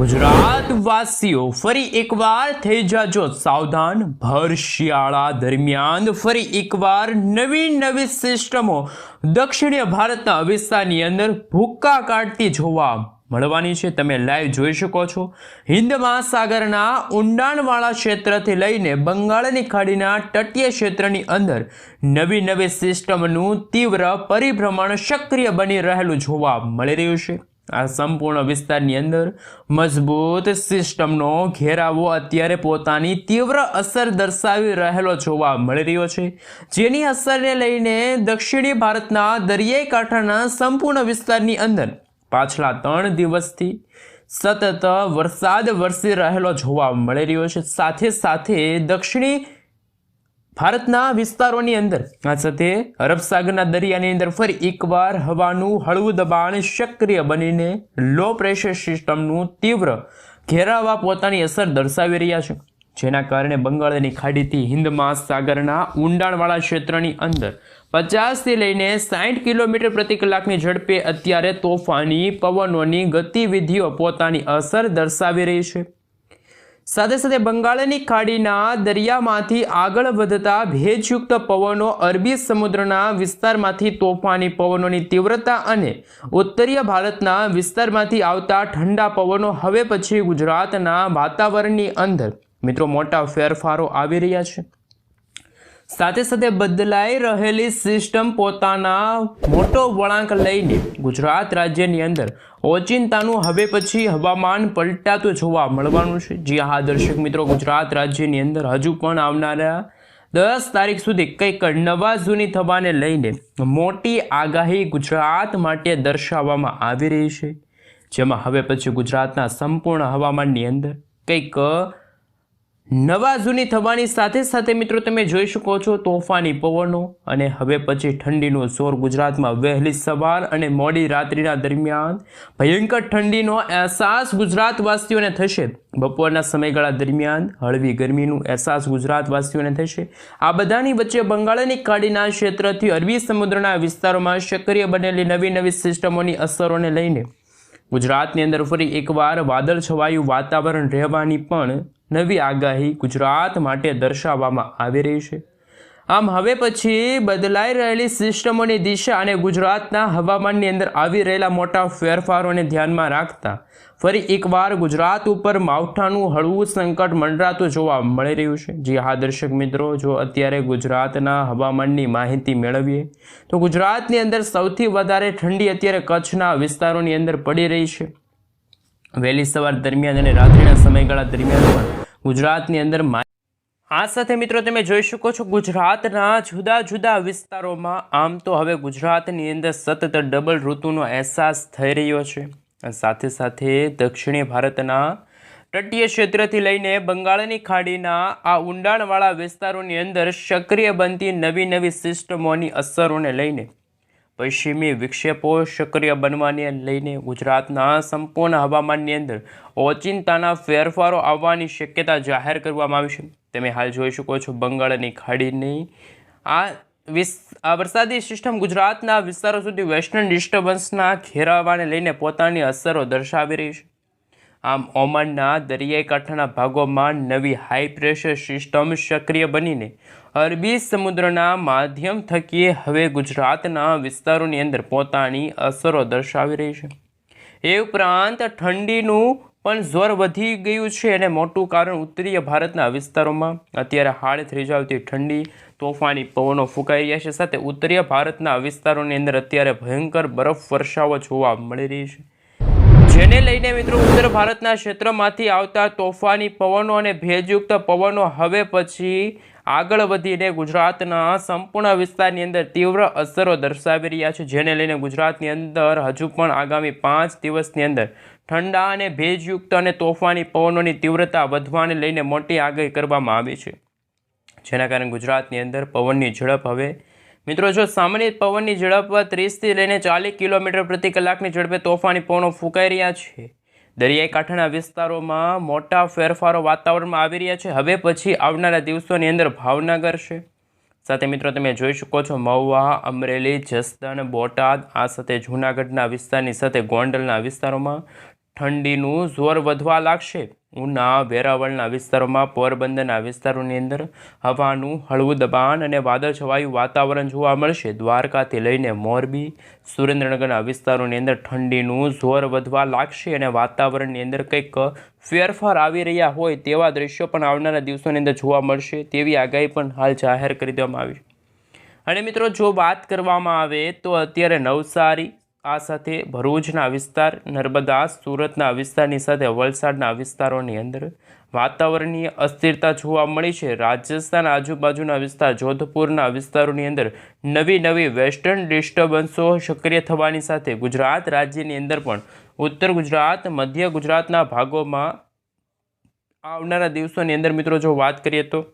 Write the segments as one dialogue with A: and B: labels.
A: ગુજરાત વાસીઓ ફરી એકવાર થઈ જાજો સાવધાન. ભર શિયાળા દરમિયાન ફરી એકવાર નવી નવી સિસ્ટમો દક્ષિણીય ભારતના વિસ્તારની અંદર ભૂક્કા કાઢતી જોવા મળવાની છે. તમે લાઈવ જોઈ શકો છો. હિન્દ મહાસાગરના ઊંડાણવાળા ક્ષેત્રથી લઈને બંગાળની ખાડીના તટીય ક્ષેત્રની અંદર નવી નવી સિસ્ટમનું તીવ્ર પરિભ્રમણ સક્રિય બની રહેલું જોવા મળી રહ્યું છે. આ સંપૂર્ણ વિસ્તારની અંદર મજબૂત સિસ્ટમનો ઘેરાવો અત્યારે પોતાની તીવ્ર અસર દર્શાવી રહેલો જોવા મળી રહ્યો છે. જેની અસરને લઈને દક્ષિણી ભારતના દરિયાઈ કાંઠાના સંપૂર્ણ વિસ્તારની અંદર પાછલા ત્રણ દિવસથી સતત વરસાદ વરસી રહેલો જોવા મળી રહ્યો છે. સાથે સાથે દક્ષિણી ભારતના વિસ્તારોની અંદર, આ સાથે અરબ સાગરના દરિયાની અંદર ફરી એકવાર હવાનું હળવું દબાણ સક્રિય બનીને લો પ્રેશર સિસ્ટમનું તીવ્ર ઘેરાવા પોતાની અસર દર્શાવી રહ્યા છે. જેના કારણે બંગાળની ખાડીથી હિન્દ મહાસાગરના ઊંડાણવાળા ક્ષેત્રની અંદર પચાસથી લઈને સાઠ કિલોમીટર પ્રતિ કલાકની ઝડપે અત્યારે તોફાની, પવનોની ગતિવિધિઓ પોતાની અસર દર્શાવી રહી છે. સાથે સાથે બંગાળની ખાડીના દરિયામાંથી આગળ વધતા ભેજયુક્ત પવનો અરબી સમુદ્રના વિસ્તારમાંથી તોફાની પવનોની તીવ્રતા અને ઉત્તરીય ભારતના વિસ્તારમાંથી આવતા ઠંડા પવનો હવે પછી ગુજરાતના વાતાવરણની અંદર. મિત્રો, મોટા ફેરફારો આવી રહ્યા છે. સાથે સાથે બદલાઈ રહેલી સિસ્ટમ પોતાના મોટો વળાંક લઈને ગુજરાત રાજ્યની અંદર ઓચિંતાનું હવે પછી હવામાન પલટાતું જોવા મળવાનું છે. જી હા, દર્શક મિત્રો, ગુજરાત રાજ્યની અંદર હજુ પણ આવનારા દસ તારીખ સુધી કંઈક નવા થવાને લઈને મોટી આગાહી ગુજરાત માટે દર્શાવવામાં આવી રહી છે. જેમાં હવે પછી ગુજરાતના સંપૂર્ણ હવામાનની અંદર કંઈક નવા જૂની થવાની સાથે સાથે મિત્રો તમે જોઈ શકો છો તોફાની પવનો અને હવે પછી ઠંડીનો જોર ગુજરાતમાં વહેલી સવાર અને મોડી રાત્રિના દરમિયાન ભયંકર ઠંડીનો અહેસાસ ગુજરાતવાસીઓને થશે. બપોરના સમયગાળા દરમિયાન હળવી ગરમીનું અહેસાસ ગુજરાતવાસીઓને થશે. આ બધાની વચ્ચે બંગાળની ખાડીના ક્ષેત્રથી અરબી સમુદ્રના વિસ્તારોમાં સક્રિય બનેલી નવી નવી સિસ્ટમોની અસરોને લઈને ગુજરાતની અંદર ફરી એકવાર વાદળ છવાયું વાતાવરણ રહેવાની પણ નવી આગાહી ગુજરાત માટે દર્શાવવામાં આવી રહી છે. આમ હવે પછી બદલાઈ રહેલી સિસ્ટમોની દિશા અને ગુજરાતના હવામાનની અંદર આવી રહેલા મોટા ફેરફારોને ધ્યાનમાં રાખતા ફરી એકવાર ગુજરાત ઉપર માવઠાનું હળવું સંકટ મંડરાતું જોવા મળી રહ્યું છે. જી હા, દર્શક મિત્રો, જો અત્યારે ગુજરાતના હવામાનની માહિતી મેળવીએ, તો ગુજરાતની અંદર સૌથી વધારે ઠંડી અત્યારે કચ્છના વિસ્તારોની અંદર પડી રહી છે. વહેલી સવાર દરમિયાન અને રાત્રિના સમયગાળા દરમિયાન પણ ગુજરાતની અંદર આ સાથે મિત્રો તમે જોઈ શકો છો ગુજરાતના જુદા જુદા વિસ્તારોમાં આમ તો હવે ગુજરાતની અંદર સતત ડબલ ઋતુનો અહેસાસ થઈ રહ્યો છે. સાથે સાથે દક્ષિણી ભારતના તટીય ક્ષેત્રથી લઈને બંગાળની ખાડીના આ ઊંડાણવાળા વિસ્તારોની અંદર સક્રિય બનતી નવી નવી સિસ્ટમોની અસરોને લઈને પશ્ચિમી વિક્ષેપો સક્રિય બનવાને લઈને ગુજરાતના સંપૂર્ણ હવામાનની અંદર ઓચિંતાના ફેરફારો આવવાની શક્યતા જાહેર કરવામાં આવી છે. તમે હાલ જોઈ શકો છો બંગાળની ખાડીની આ વિસ, આ વરસાદી સિસ્ટમ ગુજરાતના વિસ્તારો સુધી વેસ્ટર્ન ડિસ્ટર્બન્સના ઘેરાવાને લઈને પોતાની અસરો દર્શાવી રહી છે. આમ ઓમાનના દરિયાઈ કાંઠાના ભાગોમાં નવી હાઈ પ્રેશર સિસ્ટમ સક્રિય બનીને અરબી સમુદ્રના માધ્યમ થકી હવે ગુજરાતના વિસ્તારોની અંદર પોતાની અસરો દર્શાવી રહી છે. એ ઉપરાંત ઠંડીનું પણ જોર વધી ગયું છે અને મોટું કારણ ઉત્તરીય ભારતના વિસ્તારોમાં. અત્યારે હાડ થઈ જાવતી ઠંડી, તોફાની પવનો ફૂંકાઈ રહ્યા છે. સાથે ઉત્તરીય ભારતના વિસ્તારોની અંદર અત્યારે ભયંકર બરફ વર્ષાઓ જોવા મળી રહી છે. જેને લઈને મિત્રો ઉત્તર ભારતના ક્ષેત્રમાંથી આવતા તોફાની પવનો અને ભેજયુક્ત પવનો હવે પછી આગળ વધીને ગુજરાતના સંપૂર્ણ વિસ્તારની અંદર તીવ્ર અસરો દર્શાવી રહ્યા છે. જેને લઈને ગુજરાતની અંદર હજુ પણ આગામી પાંચ દિવસની અંદર ઠંડા અને ભેજયુક્ત અને તોફાની પવનોની તીવ્રતા વધવાને લઈને મોટી આગાહી કરવામાં આવી છે. જેના કારણે ગુજરાતની અંદર પવનની ઝડપ હવે મિત્રો જો સામાન્ય પવનની ઝડપ ત્રીસથી લઈને ચાલીસ કિલોમીટર પ્રતિ કલાકની ઝડપે તોફાની પવનો ફૂંકાઈ રહ્યા છે. દરિયાઈ કાંઠાના વિસ્તારોમાં મોટા ફેરફારો વાતાવરણમાં આવી રહ્યા છે. હવે પછી આવનારા દિવસોની અંદર ભાવનગર છે. સાથે મિત્રો, તમે જોઈ શકો છો મહુવા, અમરેલી, જસદણ, બોટાદ, આ સાથે જૂનાગઢના વિસ્તારની સાથે ગોંડલના વિસ્તારોમાં ઠંડીનું જોર વધવા લાગશે. ઉના વેરાવળના વિસ્તારોમાં પોરબંદરના વિસ્તારોની અંદર હવાનું, હળવું દબાણ અને વાદળછવાયું વાતાવરણ જોવા મળશે. દ્વારકાથી લઈને મોરબી, સુરેન્દ્રનગરના વિસ્તારોની અંદર ઠંડીનું જોર વધવા લાગશે અને વાતાવરણની અંદર કંઈક ફેરફાર આવી રહ્યા હોય તેવા દ્રશ્યો પણ આવનારા દિવસોની અંદર જોવા મળશે. તેવી આગાહી પણ હાલ જાહેર કરી દેવામાં આવી અને મિત્રો, જો વાત કરવામાં આવે તો અત્યારે નવસારી આ સાથે ભરૂચના વિસ્તાર, નર્મદા, સુરતના વિસ્તારની સાથે વલસાડના વિસ્તારોની અંદર વાતાવરણીય અસ્થિરતા જોવા મળી છે. રાજસ્થાન આજુબાજુના વિસ્તાર, જોધપુરના વિસ્તારોની અંદર નવી નવી વેસ્ટર્ન ડિસ્ટર્બન્સો સક્રિય થવાની સાથે ગુજરાત રાજ્યની અંદર પણ ઉત્તર ગુજરાત, મધ્ય ગુજરાતના ભાગોમાં આવનારા દિવસોની અંદર મિત્રો જો વાત કરીએ તો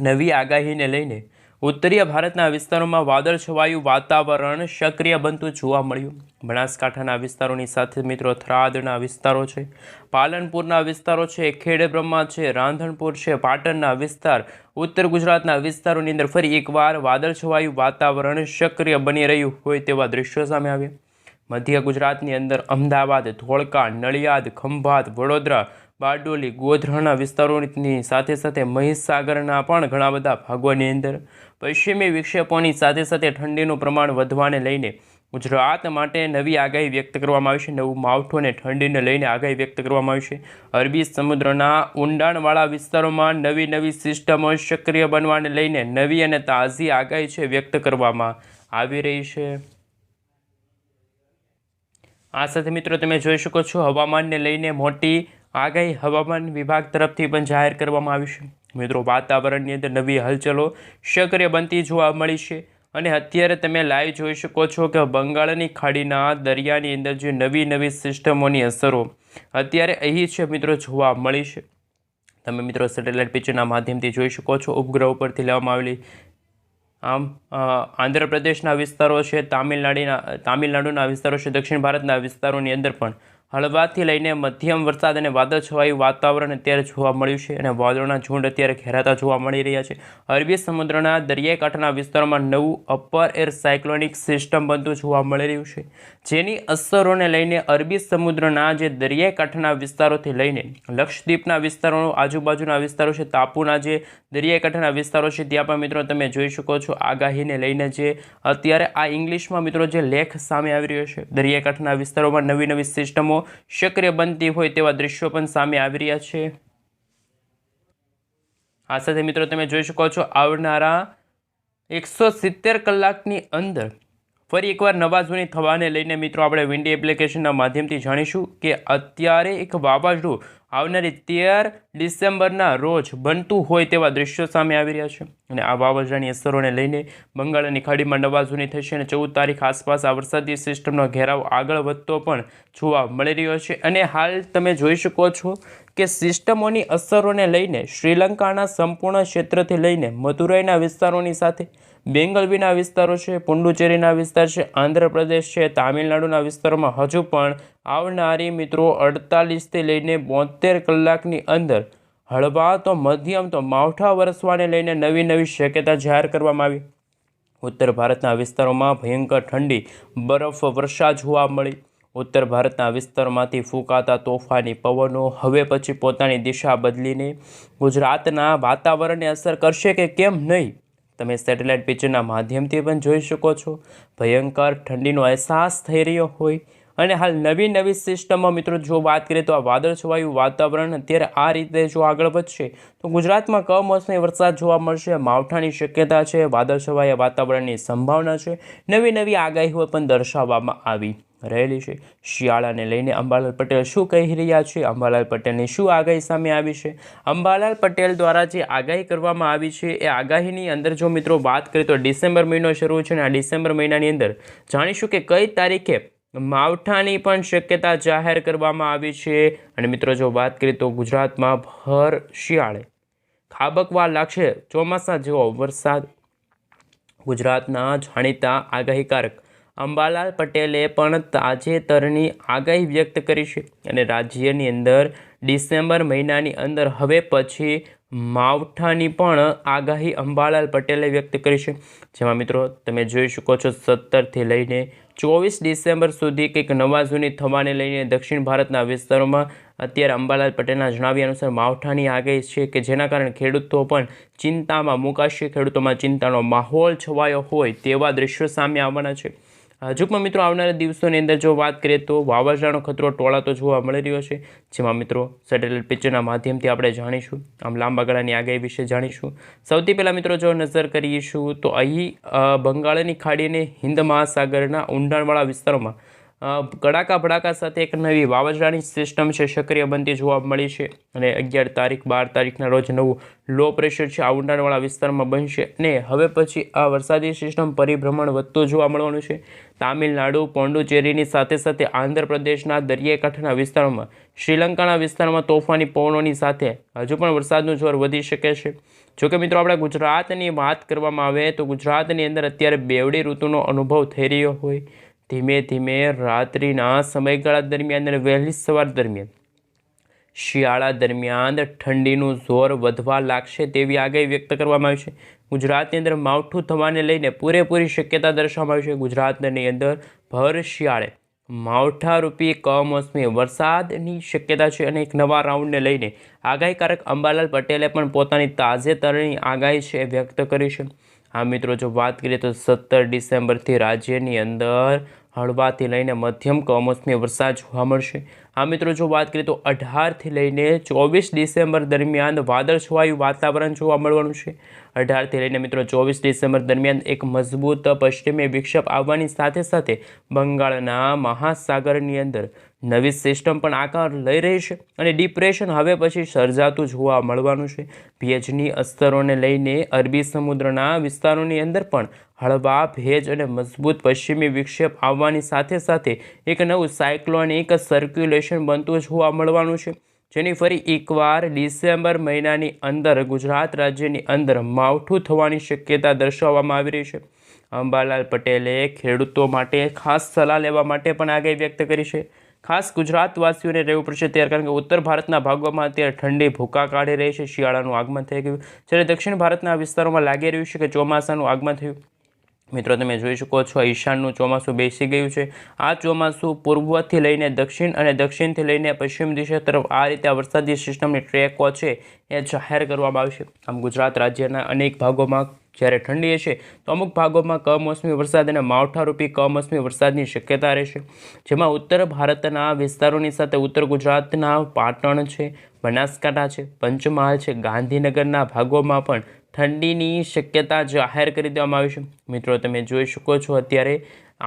A: નવી આગાહીને લઈને ઉત્તરીય ભારતના વિસ્તારોમાં વાદળછવાયું વાતાવરણ સક્રિય બનતું જોવા મળ્યું. બનાસકાંઠાના વિસ્તારોની સાથે મિત્રો થરાદના વિસ્તારો છે, પાલનપુરના વિસ્તારો છે, ખેડબ્રહ્મા છે, રાંધણપુર છે, પાટણના વિસ્તાર, ઉત્તર ગુજરાતના વિસ્તારોની અંદર ફરી એકવાર વાદળછવાયું વાતાવરણ સક્રિય બની રહ્યું હોય તેવા દ્રશ્યો સામે આવ્યા. મધ્ય ગુજરાતની અંદર અમદાવાદ, ધોળકા, નડિયાદ, ખંભાત, વડોદરા બારડોલી, ગોધરાના વિસ્તારોની સાથે સાથે મહીસાગરના પણ ઘણા બધા ભાગોની અંદર પશ્ચિમી વિક્ષેપોની સાથે સાથે ઠંડીનું પ્રમાણ વધવાને લઈને ગુજરાત માટે નવી આગાહી વ્યક્ત કરવામાં આવી છે. નવું માવઠું અને ઠંડીને લઈને આગાહી વ્યક્ત કરવામાં આવી છે. અરબી સમુદ્રના ઊંડાણવાળા વિસ્તારોમાં નવી નવી સિસ્ટમો સક્રિય બનવાને લઈને નવી અને તાજી આગાહી છે વ્યક્ત કરવામાં આવી રહી છે. આ સાથે મિત્રો તમે જોઈ શકો છો, હવામાનને લઈને મોટી આગાહી હવામાન વિભાગ તરફથી પણ જાહેર કરવામાં આવી છે. મિત્રો, વાતાવરણની અંદર નવી હલચલો સક્રિય બનતી જોવા મળી છે અને અત્યારે તમે લાઈવ જોઈ શકો છો કે બંગાળની ખાડીના દરિયાની અંદર જે નવી નવી સિસ્ટમોની અસરો અત્યારે અહીં છે મિત્રો જોવા મળી છે. તમે મિત્રો સેટેલાઇટ પિક્ચરના માધ્યમથી જોઈ શકો છો. ઉપગ્રહ ઉપરથી લેવામાં આવેલી આમ આંધ્રપ્રદેશના વિસ્તારો છે, તામિલનાડુના તામિલનાડુના વિસ્તારો છે, દક્ષિણ ભારતના વિસ્તારોની અંદર પણ હળવાથી લઈને મધ્યમ વરસાદ અને વાદળછવાયું વાતાવરણ અત્યારે જોવા મળ્યું છે અને વાદળોના ઝુંડ અત્યારે ઘેરાતા જોવા મળી રહ્યા છે. અરબી સમુદ્રના દરિયાઈ કાંઠાના વિસ્તારોમાં નવું અપર એર સાયક્લોનિક સિસ્ટમ બનતું જોવા મળી રહ્યું છે. જેની અસરોને લઈને અરબી સમુદ્રના જે દરિયાઈ કાંઠાના વિસ્તારોથી લઈને લક્ષદ્વીપના વિસ્તારો, આજુબાજુના વિસ્તારો છે તાપુના જે દરિયાઈ કાંઠાના વિસ્તારો છે, ત્યાં પણ મિત્રો તમે જોઈ શકો છો આગાહીને લઈને જે અત્યારે આ ઇંગ્લિશમાં મિત્રો જે લેખ સામે આવી રહ્યો છે. દરિયાઈ કાંઠાના વિસ્તારોમાં નવી નવી સિસ્ટમો સક્રિય બનતી હોય તેવા દ્રશ્યો પણ સામે આવી રહ્યા છે. આ સાથે મિત્રો તમે જોઈ શકો છો, આવનારા એકસો સિત્તેર કલાકની અંદર ફરી એકવાર નવા જૂની થવાને લઈને મિત્રો આપણે વિન્ડી એપ્લિકેશનના માધ્યમથી જાણીશું કે અત્યારે એક વાવાઝોડું આવનારી તેર ડિસેમ્બરના રોજ બનતું હોય તેવા દ્રશ્યો સામે આવી રહ્યા છે. અને આ વાવાઝોડાની અસરોને લઈને બંગાળની ખાડીમાં નવા જૂની થશે અને ચૌદ તારીખ આસપાસ આ વરસાદી સિસ્ટમનો ઘેરાવ આગળ વધતો પણ જોવા મળી રહ્યો છે. અને હાલ તમે જોઈ શકો છો કે સિસ્ટમોની અસરોને લઈને શ્રીલંકાના સંપૂર્ણ ક્ષેત્રથી લઈને મદુરાઈના વિસ્તારોની સાથે, બેંગલવીના વિસ્તારો છે, પુંડુચેરીના વિસ્તાર છે, આંધ્રપ્રદેશ છે, તામિલનાડુના વિસ્તારોમાં હજુ પણ આવનારી મિત્રો અડતાલીસથી લઈને બોતેર કલાકની અંદર હળવા તો મધ્યમ તો માવઠા વરસવાને લઈને નવી નવી શક્યતા જાહેર કરવામાં આવી. ઉત્તર ભારતના વિસ્તારોમાં ભયંકર ઠંડી, બરફ વર્ષા જોવા મળી. ઉત્તર ભારતના વિસ્તારોમાંથી ફૂંકાતા તોફાની પવનો હવે પછી પોતાની દિશા બદલીને ગુજરાતના વાતાવરણને અસર કરશે કે કેમ નહીં? તમે સેટેલાઇટ પિક્ચરના માધ્યમથી પણ જોઈ શકો છો. ભયંકર ઠંડીનો અહેસાસ થઈ રહ્યો હોય અને હાલ નવી નવી સિસ્ટમમાં મિત્રો જો વાત કરીએ તો આ વાદળછવાયું વાતાવરણ અત્યારે આ રીતે જો આગળ વધશે, તો ગુજરાતમાં કમોસમી વરસાદ જોવા મળશે, માવઠાની શક્યતા છે, વાદળછવાયા વાતાવરણની સંભાવના છે, નવી નવી આગાહીઓ પણ દર્શાવવામાં આવી રહેલી છે. શિયાળાને લઈને અંબાલાલ પટેલ શું કહી રહ્યા છે? અંબાલાલ પટેલની શું આગાહી સામે આવી છે? અંબાલાલ પટેલ દ્વારા જે આગાહી કરવામાં આવી છે, એ આગાહીની અંદર જો મિત્રો વાત કરીએ તો ડિસેમ્બર મહિનો શરૂ છે અને આ ડિસેમ્બર મહિનાની અંદર જાણીશું કે કઈ તારીખે માવઠાની પણ શક્યતા જાહેર કરવામાં આવી છે. અને મિત્રો, જો વાત કરીએ તો ગુજરાતમાં ભર શિયાળે ખાબકવા લાગશે ચોમાસા જેવો વરસાદ. ગુજરાતના જાણીતા આગાહીકારક અંબાલાલ પટેલે પણ તાજેતરની આગાહી વ્યક્ત કરી છે. અને રાજ્યની અંદર ડિસેમ્બર મહિનાની અંદર, હવે પછી માવઠાની પણ આગાહી અંબાલાલ પટેલે વ્યક્ત કરી છે. જેમાં મિત્રો, તમે જોઈ શકો છો, સત્તરથી લઈને ચોવીસ ડિસેમ્બર સુધી કંઈક નવા જૂની થવાને લઈને દક્ષિણ ભારતના વિસ્તારોમાં અત્યારે અંબાલાલ પટેલના જણાવ્યા અનુસાર માવઠાની આગાહી છે કે જેના કારણે ખેડૂતો પણ ચિંતામાં મુકાશે. ખેડૂતોમાં ચિંતાનો માહોલ છવાયો હોય તેવા દ્રશ્યો સામે આવવાના છે. હજુ મિત્રો આવનારા દિવસોની અંદર જો વાત કરીએ તો વાવાઝોડાનો ખતરો ટોળાતો જોવા મળી રહ્યો છે, જેમાં મિત્રો સેટેલાઇટ પિક્ચરના માધ્યમથી આપણે જાણીશું, આમ લાંબા ગાળાની આગાહી વિશે જાણીશું. સૌથી પહેલાં મિત્રો જો નજર કરીશું તો અહીં બંગાળની ખાડીને હિન્દ મહાસાગરના ઊંડાણવાળા વિસ્તારોમાં કડાકા ભડાકા સાથે એક નવી વાવાઝોડાની સિસ્ટમ છે, સક્રિય બનતી જોવા મળી છે અને અગિયાર તારીખ, બાર તારીખના રોજ નવું લો પ્રેશર છે, આ ઊંડાણવાળા વિસ્તારમાં બનશે અને હવે પછી આ વરસાદી સિસ્ટમ પરિભ્રમણ વધતું જોવા મળવાનું છે. તામિલનાડુ, પોંડુચેરીની સાથે સાથે આંધ્રપ્રદેશના દરિયાકાંઠાના વિસ્તારોમાં, શ્રીલંકાના વિસ્તારમાં તોફાની પવનોની સાથે હજુ પણ વરસાદનું જોર વધી શકે છે. જોકે મિત્રો, આપણે ગુજરાતની વાત કરવામાં આવે તો ગુજરાતની અંદર અત્યારે બેવડી ઋતુનો અનુભવ થઈ રહ્યો હોય. ધીમે ધીમે રાત્રિના સમયગાળા દરમિયાન અને વહેલી સવાર દરમિયાન, શિયાળા દરમિયાન ઠંડીનું જોર વધવા લાગશે તેવી આગાહી વ્યક્ત કરવામાં આવી છે. ગુજરાતની અંદર માવઠું થવાને લઈને પૂરેપૂરી શક્યતા દર્શાવવામાં આવી છે. ગુજરાતની અંદર ભર શિયાળે માવઠારૂપી કમોસમી વરસાદની શક્યતા છે અને એક નવા રાઉન્ડને લઈને આગાહીકારક અંબાલાલ પટેલે પણ પોતાની તાજેતરની આગાહી છે વ્યક્ત કરી છે. આ મિત્રો, જો વાત કરીએ તો સત્તર ડિસેમ્બરથી રાજ્યની અંદર હળવાથી લઈને મધ્યમ કમોસમી વરસાદ જોવા મળશે. આ મિત્રો, જો વાત કરીએ તો અઢારથી લઈને ચોવીસ ડિસેમ્બર દરમિયાન વાદળછવાયું વાતાવરણ જોવા મળવાનું છે. અઢારથી લઈને મિત્રો, ચોવીસ ડિસેમ્બર દરમિયાન એક મજબૂત પશ્ચિમી વિક્ષેપ આવવાની સાથે સાથે બંગાળના મહાસાગરની અંદર નવી સિસ્ટમ પણ આકાર લઈ રહી છે અને ડિપ્રેશન હવે પછી સર્જાતું જોવા મળવાનું છે. ભેજની અસ્તરોને લઈને અરબી સમુદ્રના વિસ્તારોની અંદર પણ હળવા, ભેજ અને મજબૂત પશ્ચિમી વિક્ષેપ આવવાની સાથે સાથે એક નવું સાયક્લોનિક સર્ક્યુલેશન બનતું જોવા મળવાનું છે. જેની ફરી એકવાર ડિસેમ્બર મહિનાની અંદર ગુજરાત રાજ્યની અંદર માવઠું થવાની શક્યતા દર્શાવવામાં આવી રહી છે. અંબાલાલ પટેલે ખેડૂતો માટે ખાસ સલાહ લેવા માટે પણ આગાહી વ્યક્ત કરી છે. ખાસ ગુજરાતવાસીઓને રહેવું પડશે ત્યારે, કારણ કે ઉત્તર ભારતના ભાગોમાં અત્યારે ઠંડી ભૂકા કાઢી રહી છે. શિયાળાનું આગમન થઈ ગયું જ્યારે દક્ષિણ ભારતના વિસ્તારોમાં લાગી રહ્યું છે કે ચોમાસાનું આગમન થયું. મિત્રો, તમે જોઈ શકો છો, ઈશાનનું ચોમાસું બેસી ગયું છે. આ ચોમાસું પૂર્વથી લઈને દક્ષિણ અને દક્ષિણથી લઈને પશ્ચિમ દિશા તરફ આ રીતે આ વરસાદી સિસ્ટમની ટ્રેકો છે એ જાહેર કરવામાં આવશે. આમ ગુજરાત રાજ્યના અનેક ભાગોમાં જ્યારે ઠંડી હશે, તો અમુક ભાગોમાં કમોસમી વરસાદ અને માવઠારૂપી કમોસમી વરસાદની શક્યતા રહેશે. જેમાં ઉત્તર ભારતના વિસ્તારોની સાથે ઉત્તર ગુજરાતના પાટણ છે, બનાસકાંઠા છે, પંચમહાલ છે, ગાંધીનગરના ભાગોમાં પણ ઠંડીની શક્યતા જાહેર કરી દેવામાં આવી છે. મિત્રો, તમે જોઈ શકો છો અત્યારે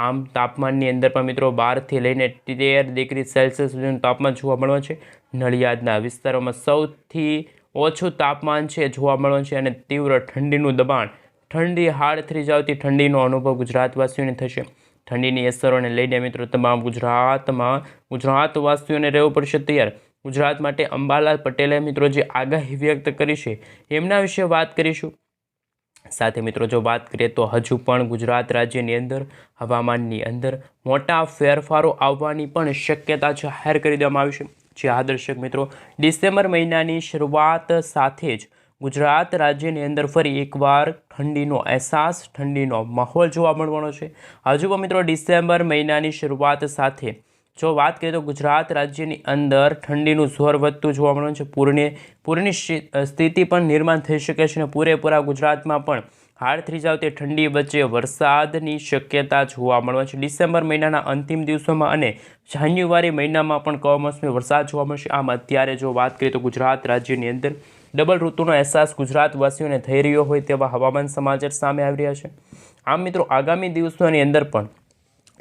A: આમ તાપમાનની અંદર પણ મિત્રો બારથી લઈને તેર ડિગ્રી સેલ્સિયસ સુધીનું તાપમાન જોવા મળવાનું છે. નડિયાદના વિસ્તારોમાં સૌથી ઓછું તાપમાન છે જોવા મળવાનું છે અને તીવ્ર ઠંડીનું દબાણ ઠંડી હાડ થઈ જાવતી ઠંડીનો અનુભવ ગુજરાતવાસીઓને થશે. ઠંડીની અસરોને લઈને મિત્રો તમામ ગુજરાતમાં ગુજરાતવાસીઓને રહેવું પડશે તૈયાર. ગુજરાત માટે અંબાલાલ પટેલે મિત્રો જે આગાહી વ્યક્ત કરી છે, એમના વિશે વાત કરીશું. સાથે મિત્રો, જો વાત કરીએ તો હજુ પણ ગુજરાત રાજ્યની અંદર, હવામાનની અંદર મોટા ફેરફારો આવવાની પણ શક્યતા જાહેર કરી દેવામાં આવી છે. જે આ દર્શક મિત્રો, ડિસેમ્બર મહિનાની શરૂઆત સાથે જ ગુજરાત રાજ્યની અંદર ફરી એકવાર ઠંડીનો અહેસાસ, ઠંડીનો માહોલ જોવા મળવાનો છે. હજુ પણ મિત્રો, ડિસેમ્બર મહિનાની શરૂઆત સાથે જો વાત કરીએ તો ગુજરાત રાજ્યની અંદર ઠંડીનું જોર વધતું જોવા મળ્યું છે. પૂરની પૂરની સ્થિતિ પણ નિર્માણ થઈ શકે છે અને પૂરેપૂરા ગુજરાતમાં પણ હાડ થઈ જાવ તે ઠંડી વચ્ચે વરસાદની શક્યતા જોવા મળે છે. ડિસેમ્બર મહિનાના અંતિમ દિવસોમાં અને જાન્યુઆરી મહિનામાં પણ કમોસમી વરસાદ જોવા મળશે. આમ અત્યારે જો વાત કરીએ તો ગુજરાત રાજ્યની અંદર ડબલ ઋતુનો અહેસાસ ગુજરાતવાસીઓને થઈ રહ્યો હોય તેવા હવામાન સમાચાર સામે આવી રહ્યા છે. આમ મિત્રો, આગામી દિવસોની અંદર પણ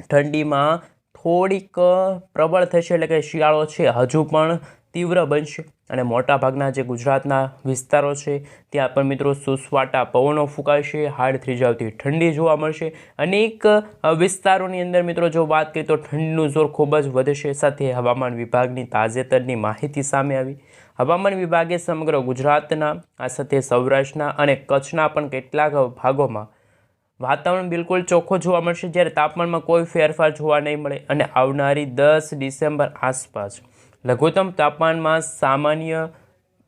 A: ઠંડીમાં થોડીક પ્રબળ થશે એટલે કે શિયાળો છે હજુ પણ તીવ્ર બનશે. અને મોટાભાગના જે ગુજરાતના વિસ્તારો છે, ત્યાં પણ મિત્રો સુસવાટા પવનો ફૂંકાશે, હાડ થઈ જાવતી ઠંડી જોવા મળશે. અનેક વિસ્તારોની અંદર મિત્રો જો વાત કરીએ તો ઠંડનું જોર ખૂબ જ વધશે. સાથે હવામાન વિભાગની તાજેતરની માહિતી સામે આવી. હવામાન વિભાગે સમગ્ર ગુજરાતના, આ સાથે સૌરાષ્ટ્રના અને કચ્છના પણ કેટલાક ભાગોમાં વાતાવરણ બિલકુલ ચોખ્ખું જોવા મળશે જ્યારે તાપમાનમાં કોઈ ફેરફાર જોવા નહીં મળે અને આવનારી દસ ડિસેમ્બર આસપાસ લઘુત્તમ તાપમાનમાં સામાન્ય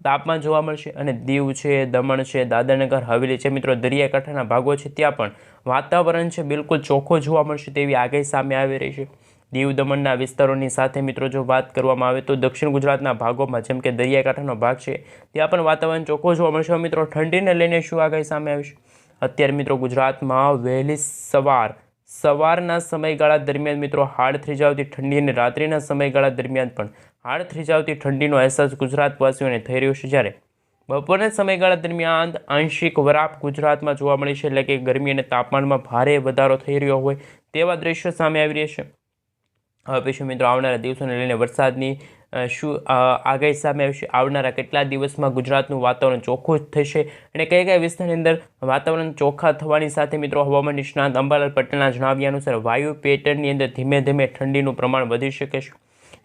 A: તાપમાન જોવા મળશે અને દીવ છે, દમણ છે, દાદરનગર, હવેલી છે. મિત્રો, દરિયાકાંઠાના ભાગો છે, ત્યાં પણ વાતાવરણ છે બિલકુલ ચોખ્ખો જોવા મળશે તેવી આગાહી સામે આવી રહી છે. દીવ, દમણના વિસ્તારોની સાથે મિત્રો, જો વાત કરવામાં આવે તો દક્ષિણ ગુજરાતના ભાગોમાં જેમ કે દરિયાકાંઠાનો ભાગ છે, ત્યાં પણ વાતાવરણ ચોખ્ખો જોવા મળશે. મિત્રો, ઠંડીને લઈને શું આગાહી સામે આવી છે? અત્યારે મિત્રો ગુજરાતમાં વહેલી સવાર, સવારના સમયગાળા દરમિયાન મિત્રો હાડ થ્રીજાવતી ઠંડી અને રાત્રિના સમયગાળા દરમિયાન પણ હાડ થ્રીજાવતી ઠંડીનો અહેસાસ ગુજરાતવાસીઓને થઈ રહ્યો છે. જ્યારે બપોરના સમયગાળા દરમિયાન આંશિક વરાપ ગુજરાતમાં જોવા મળી છે. એટલે કે ગરમી અને તાપમાનમાં ભારે વધારો થઈ રહ્યો હોય તેવા દ્રશ્યો સામે આવી રહ્યા છે. પછી મિત્રો, આવનારા દિવસોને લઈને વરસાદની શું આગાહી સામે આવશે? આવનારા કેટલા દિવસમાં ગુજરાતનું વાતાવરણ ચોખ્ખું થશે? અને કયા કયા વિસ્તારની અંદર વાતાવરણ ચોખ્ખા થવાની સાથે, મિત્રો, હવામાન નિષ્ણાંત અંબાલાલ પટેલના જણાવ્યા અનુસાર વાયુ પેટર્નની અંદર ધીમે ધીમે ઠંડીનું પ્રમાણ વધી શકે છે.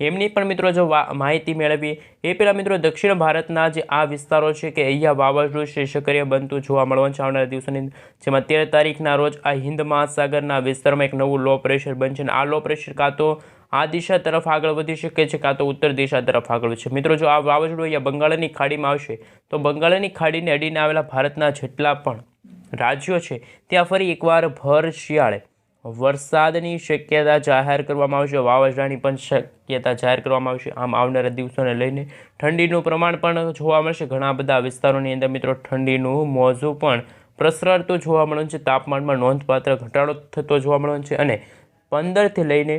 A: એમની પણ મિત્રો જો માહિતી મેળવી એ પહેલાં મિત્રો દક્ષિણ ભારતના જે આ વિસ્તારો છે કે અહીંયા વાવાઝોડું છે સક્રિય બનતું જોવા મળવાનું છે આવનારા દિવસોની જેમાં તેર તારીખના રોજ આ હિન્દ મહાસાગરના વિસ્તારમાં એક નવું લો પ્રેશર બનશે અને આ લો પ્રેશર કાં તો આ દિશા તરફ આગળ વધી શકે છે, કાં તો ઉત્તર દિશા તરફ આગળ વધશે. મિત્રો, જો આ વાવાઝોડું અહીંયા બંગાળની ખાડીમાં આવશે, તો બંગાળની ખાડીને અડીને આવેલા ભારતના જેટલા પણ રાજ્યો છે, ત્યાં ફરી એકવાર ભર શિયાળે વરસાદની શક્યતા જાહેર કરવામાં આવશે, વાવાઝોડાની પણ શક્યતા જાહેર કરવામાં આવશે. આમ આવનારા દિવસોને લઈને ઠંડીનું પ્રમાણ પણ જોવા મળશે. ઘણા બધા વિસ્તારોની અંદર મિત્રો ઠંડીનું મોજું પણ પ્રસરતું જોવા મળ્યું છે. તાપમાનમાં નોંધપાત્ર ઘટાડો થતો જોવા મળ્યો છે અને પંદરથી લઈને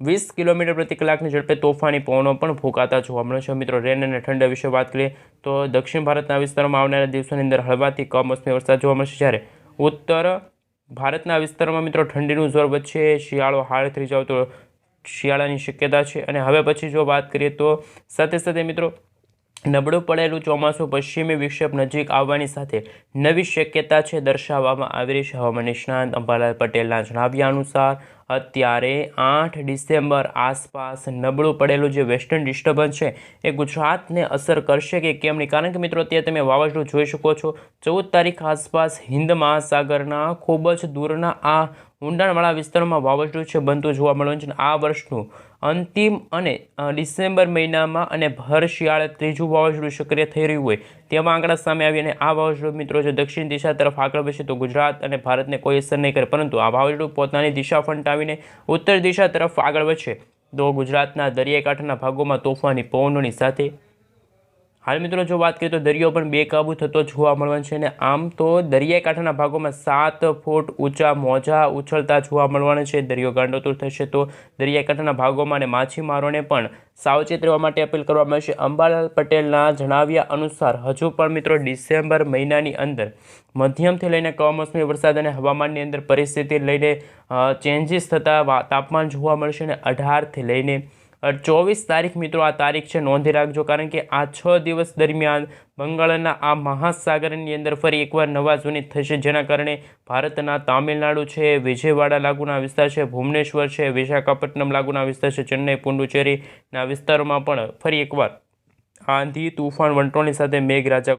A: વીસ કિલોમીટર પ્રતિ કલાકની ઝડપે તોફાની પવનો પણ ફૂંકાતા જોવા મળે છે. મિત્રો, રેન અને ઠંડા વિશે વાત કરીએ તો દક્ષિણ ભારતના વિસ્તારોમાં આવનારા દિવસોની અંદર હળવાથી કમોસમી વરસાદ જોવા મળશે. જ્યારે ઉત્તર ભારતના વિસ્તારોમાં મિત્રો ઠંડીનું જોર વચ્ચે શિયાળો હાડ થઈ જાવ તો શિયાળાની શક્યતા છે. અને હવે પછી જો વાત કરીએ તો સાથે સાથે મિત્રો નબળું પડેલું ચોમાસું પશ્ચિમી વિક્ષેપ નજીક આવવાની સાથે નવી શક્યતા છે દર્શાવવામાં આવી રહી છે. હવામાન નિષ્ણાંત અંબાલાલ પટેલના જણાવ્યા અનુસાર અત્યારે આઠ ડિસેમ્બર આસપાસ નબળું પડેલું જે વેસ્ટર્ન ડિસ્ટર્બન્સ છે, એ ગુજરાતને અસર કરશે કે કેમ નહીં? કારણ કે મિત્રો, અત્યારે તમે વાવાઝોડું જોઈ શકો છો. ચૌદ તારીખ આસપાસ હિન્દ મહાસાગરના ખૂબ જ દૂરના આ ઊંડાણવાળા વિસ્તારોમાં વાવાઝોડું છે, બનતું જોવા મળવાનું છે આ વર્ષનું અંતિમ અને ડિસેમ્બર મહિનામાં અને ભર શિયાળે ત્રીજું વાવાઝોડું સક્રિય થઈ રહ્યું હોય તેવા આંકડા સામે આવી અને આ વાવાઝોડું મિત્રો જો દક્ષિણ દિશા તરફ આગળ વધશે તો ગુજરાત અને ભારતને કોઈ અસર નહીં કરે, પરંતુ આ વાવાઝોડું પોતાની દિશા ફંટાવીને ઉત્તર દિશા તરફ આગળ વધશે તો ગુજરાતના દરિયાકાંઠાના ભાગોમાં તોફાની, પવનોની સાથે હાલ મિત્રો જો વાત કરીએ તો દરિયો પણ બેકાબુ થતો જોવા મળવાનો છે અને આમ તો દરિયાકાંઠાના ભાગોમાં સાત ફૂટ ઊંચા મોજા ઉછળતા જોવા મળવાના છે. દરિયો ગાંડોતુર થશે તો દરિયાકાંઠાના ભાગોમાં અને માછીમારોને પણ સાવચેત રહેવા માટે અપીલ કરવામાં આવશે. અંબાલાલ પટેલના જણાવ્યા અનુસાર, હજુ પણ મિત્રો ડિસેમ્બર મહિનાની અંદર મધ્યમથી લઈને કમોસમી વરસાદ અને હવામાનની અંદર પરિસ્થિતિ લઈને ચેન્જીસ થતાં તાપમાન જોવા મળશે અને અઢારથી લઈને ચોવીસ તારીખ મિત્રો આ તારીખ છે, નોંધી રાખજો, કારણ કે આ છ દિવસ દરમિયાન બંગાળના આ મહાસાગરની અંદર ફરી એકવાર નવા જૂની થશે, જેના કારણે ભારતના તામિલનાડુ છે, વિજયવાડા લાગુના વિસ્તાર છે, ભુવનેશ્વર છે, વિશાખાપટ્ટનમ લાગુના વિસ્તાર છે, ચેન્નઈ, પુંડુચેરીના વિસ્તારોમાં પણ ફરી એકવાર આંધી તુફાન, વંટોળની સાથે મેઘરાજા